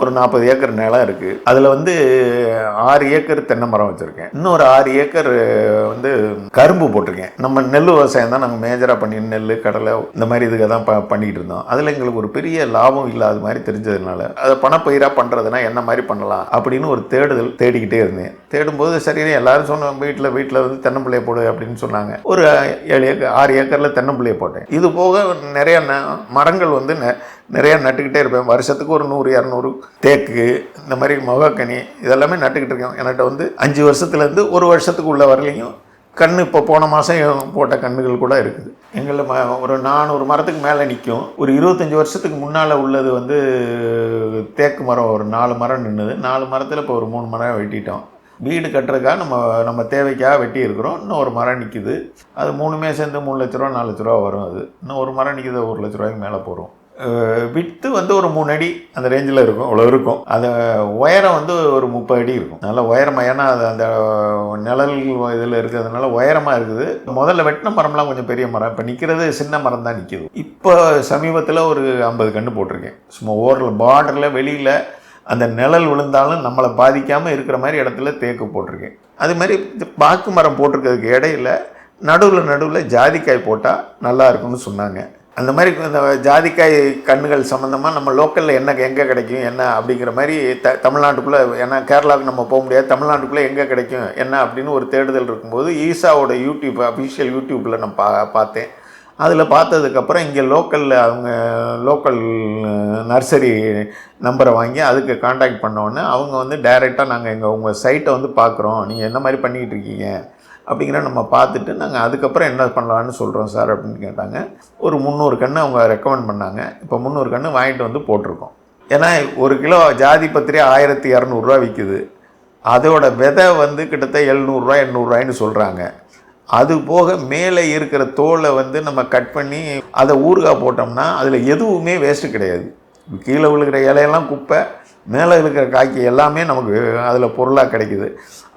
ஒரு நாற்பது ஏக்கர் நிலம் இருக்குது அதில் வந்து ஆறு ஏக்கர் தென்னை மரம் வச்சுருக்கேன். இன்னொரு ஆறு ஏக்கர் வந்து கரும்பு போட்டிருக்கேன். நம்ம நெல் விவசாயம் தான். நாங்கள் மேஜராக பண்ணி நெல் கடலை இந்த மாதிரி இதுக்கு தான் ப பண்ணிக்கிட்டு இருந்தோம். அதில் எங்களுக்கு ஒரு பெரிய லாபம் இல்லாத மாதிரி தெரிஞ்சதுனால அதை பணப்பயிராக பண்ணுறதுனா என்ன மாதிரி பண்ணலாம் அப்படின்னு ஒரு தேடுதல் தேடிக்கிட்டே இருந்தேன். தேடும்போது சரி எல்லாரும் சொன்ன வீட்டில் வீட்டில் வந்து தென்னம்பிள்ளையை போடு அப்படின்னு சொன்னாங்க. ஒரு ஏழு ஏக்கர் ஆறு ஏக்கரில் தென்னம்பிள்ளையை போட்டேன். இது போக நிறைய ந- மரங்கள் வந்து நெ- நிறைய நட்டுக்கிட்டே இருப்பேன். வருஷத்துக்கு ஒரு நூறு இரநூறு தேக்கு இந்த மாதிரி மொகக்கனி இதெல்லாமே நட்டுக்கிட்டு இருக்கேன். என்கிட்ட வந்து அஞ்சு வருஷத்துலேருந்து ஒரு வருஷத்துக்கு உள்ள வரலையும் கன்று இப்போ போன மாதம் போட்ட கன்றுகள் கூட இருக்குது. எங்களில் ம ஒரு நானூறு மரத்துக்கு மேலே நிற்கும் ஒரு இருபத்தஞ்சி வருஷத்துக்கு முன்னால் உள்ளது வந்து தேக்கு மரம். ஒரு நாலு மரம் நின்றுது நாலு மரத்தில் இப்போ ஒரு மூணு மரம் வெட்டிட்டோம். வீடு கட்டுறதுக்காக நம்ம நம்ம தேவைக்காக வெட்டி இருக்கிறோம். இன்னும் ஒரு மரம் நிற்கிது அது மூணுமே சேர்ந்து மூணு லட்ச ரூபா நாலு லட்ச ரூபா வரும் அது. இன்னும் ஒரு மரம் நிற்கிது ஒரு லட்ச ரூபாய்க்கு மேலே போகிறோம் வித்து வந்து ஒரு மூணு அடி அந்த ரேஞ்சில் இருக்கும் அவ்வளோ இருக்கும். அது உயரம் வந்து ஒரு முப்பது அடி இருக்கும். நல்ல உயரமாக ஏன்னா அது அந்த நிழல் இதில் இருக்கிறதுனால உயரமாக இருக்குது. முதல்ல வெட்டின மரம்லாம் கொஞ்சம் பெரிய மரம். இப்போ நிற்கிறது சின்ன மரம் தான் நிற்கிது இப்போ சமீபத்தில் ஒரு ஐம்பது கன்று போட்டிருக்கேன். சும்மா ஓரில் பார்டரில் வெளியில் அந்த நிழல் விழுந்தாலும் நம்மளை பாதிக்காமல் இருக்கிற மாதிரி இடத்துல தேக்கு போட்டிருக்கேன். அது மாதிரி இந்த பாக்கு மரம் போட்டிருக்கிறதுக்கு இடையில நடுவில் நடுவில் ஜாதிக்காய் போட்டால் நல்லா இருக்கும்னு சொன்னாங்க. அந்த மாதிரி இந்த ஜாதிக்காய் கண்ணுகள் சம்மந்தமாக நம்ம லோக்கலில் என்ன எங்கே கிடைக்கும் என்ன அப்படிங்கிற மாதிரி த தமிழ்நாட்டுக்குள்ளே ஏன்னா கேரளாவுக்கு நம்ம போக முடியாது தமிழ்நாட்டுக்குள்ளே எங்கே கிடைக்கும் என்ன அப்படின்னு ஒரு தேடுதல் இருக்கும்போது ஈசாவோட யூடியூப் அஃபிஷியல் யூடியூப்பில் நான் பா பார்த்தேன். அதில் பார்த்ததுக்கப்புறம் இங்கே லோக்கலில் அவங்க லோக்கல் நர்சரி நம்பரை வாங்கி அதுக்கு காண்டாக்ட் பண்ணோன்னே அவங்க வந்து டைரெக்டாக நாங்கள் எங்கள் உங்கள் சைட்டை வந்து பார்க்குறோம் நீங்கள் என்ன மாதிரி பண்ணிக்கிட்டு இருக்கீங்க? அப்படிங்கிற நம்ம பார்த்துட்டு நாங்கள் அதுக்கப்புறம் என்ன பண்ணலான்னு சொல்கிறோம் சார் அப்படின்னு கேட்டாங்க. ஒரு முந்நூறு கன்று அவங்க ரெக்கமெண்ட் பண்ணாங்க. இப்போ முந்நூறு கன்று வாங்கிட்டு வந்து போட்டிருக்கோம். ஏன்னா ஒரு கிலோ ஜாதி பத்திரி ஆயிரத்தி இரநூறுவா விற்குது அதோட விதை வந்து கிட்டத்தட்ட எழுநூறுவா எண்ணூறுரூவாயின்னு சொல்கிறாங்க அது போக மேலே இருக்கிற தோலை வந்து நம்ம கட் பண்ணி அதை ஊறுகாய் போட்டோம்னா அதில் எதுவுமே வேஸ்ட்டு கிடையாது. கீழே விழுகிற இலையெல்லாம் குப்பை மேலே இருக்கிற காய்க்கு எல்லாமே நமக்கு அதில் பொருளாக கிடைக்குது.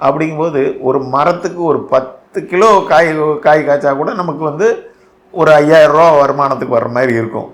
அப்படிங்கும்போது ஒரு மரத்துக்கு ஒரு பத்து கிலோ காய் காய் காய்ச்சா கூட நமக்கு வந்து ஒரு ஐயாயிரம் ரூபா வருமானத்துக்கு வர்ற மாதிரி இருக்கும்.